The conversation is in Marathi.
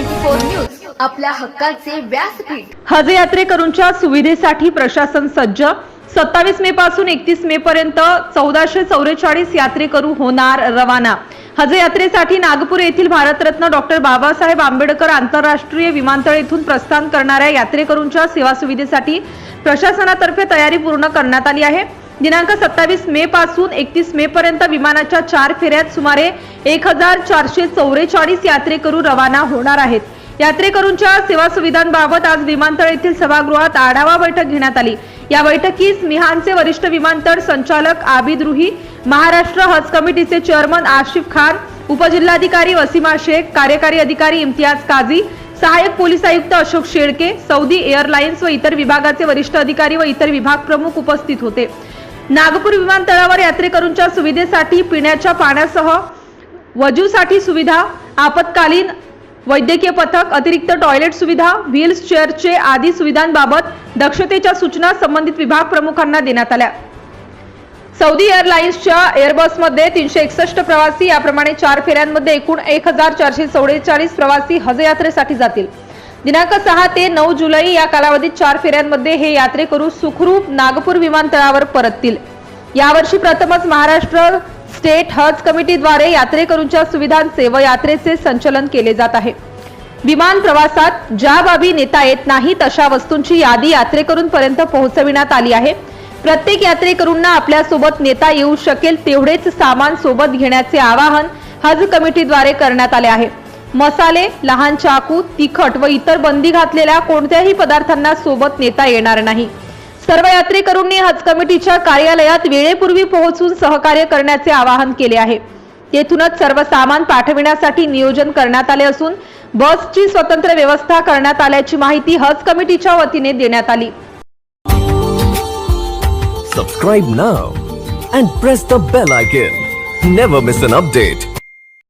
न्यूज आपल्या हक्काचे व्यासपीठ. हज यात्रेकरूंच्या सुविधेसाठी प्रशासन सज्ज. सत्तावीस मे पासून एकतीस मे पर्यंत चौदाशे चौवेचाळीस यात्रेकरू होणार रवाना. हज यात्रेसाठी नागपूर येथील भारतरत्न डॉक्टर बाबासाहेब आंबेडकर आंतरराष्ट्रीय विमानतळ येथून प्रस्थान करणाऱ्या यात्रेकरूंच्या सेवा सुविधेसाठी प्रशासनातर्फे तयारी पूर्ण करण्यात आली आहे. दिनांक सत्तावीस मे पासून एकतीस मे पर्यंत विमानाच्या चार फेऱ्यात सुमारे एक हजार चारशे चौवेचाळीस यात्रेकरू रवाना होणार आहेत. यात्रेकरूंच्या सेवा सुविधांबाबत आज विमानतळ येथील सभागृहात आढावा बैठक घेण्यात आली. या बैठकीस मिहानचे वरिष्ठ विमानतळ संचालक आबिद रुही महाराष्ट्र हज कमिटीचे चेअरमन आशिफ खान उपजिल्हाधिकारी वसीमा शेख कार्यकारी अधिकारी इम्तियाज काझी सहाय्यक पोलीस आयुक्त अशोक शेळके सौदी एअरलाइन्स व इतर विभागाचे वरिष्ठ अधिकारी व इतर विभाग प्रमुख उपस्थित होते. नागपूर विमानतळावर यात्रेकरूंच्या सुविधेसाठी पिण्याच्या पाण्यासह वजूसाठी सुविधा आपत्कालीन वैद्यकीय पथक अतिरिक्त टॉयलेट सुविधा व्हील्स चेअरचे आदी सुविधांबाबत दक्षतेच्या सूचना संबंधित विभाग प्रमुखांना देण्यात आल्या. सौदी एअरलाइन्सच्या एअरबसमध्ये तीनशे एकसष्ट प्रवासी याप्रमाणे चार फेऱ्यांमध्ये एकूण एक हजार चारशे चौवेचाळीस प्रवासी हजयात्रेसाठी जातील. दिनांक सहा ते नऊ जुलै या कालावधीत चार फेऱ्यांमध्ये हे यात्रेकरू सुखरूप नागपूर विमानतळावर परततील. यावर्षी प्रथमच महाराष्ट्र स्टेट हज कमिटीद्वारे यात्रेकरूंच्या सुविधांचे व यात्रेचे संचलन केले जात आहे. विमान प्रवासात ज्या बाबी नेता येत नाहीत अशा वस्तूंची यादी यात्रेकरूंपर्यंत पोहोचविण्यात आली आहे. प्रत्येक यात्रेकरूंना आपल्यासोबत नेता येऊ शकेल तेवढेच सामान सोबत घेण्याचे आवाहन हज कमिटीद्वारे करण्यात आले आहे. मसाले लहान चाकू तिखट व इतर बंदी घातलेल्या कोणत्याही पदार्थांना सोबत नेता येणार नाही. सर्व यात्रेकरूंनी हज कमिटीच्या कार्यालयात वेळेपूर्वी पोहोचून सहकार्य करण्याचे आवाहन केले आहे. तेथूनच सर्व सामान पाठविण्यासाठी नियोजन करण्यात आले असून बसची स्वतंत्र व्यवस्था करण्यात आल्याची माहिती हज कमिटीच्या वतीने देण्यात आली. Subscribe now and press the bell icon never miss an update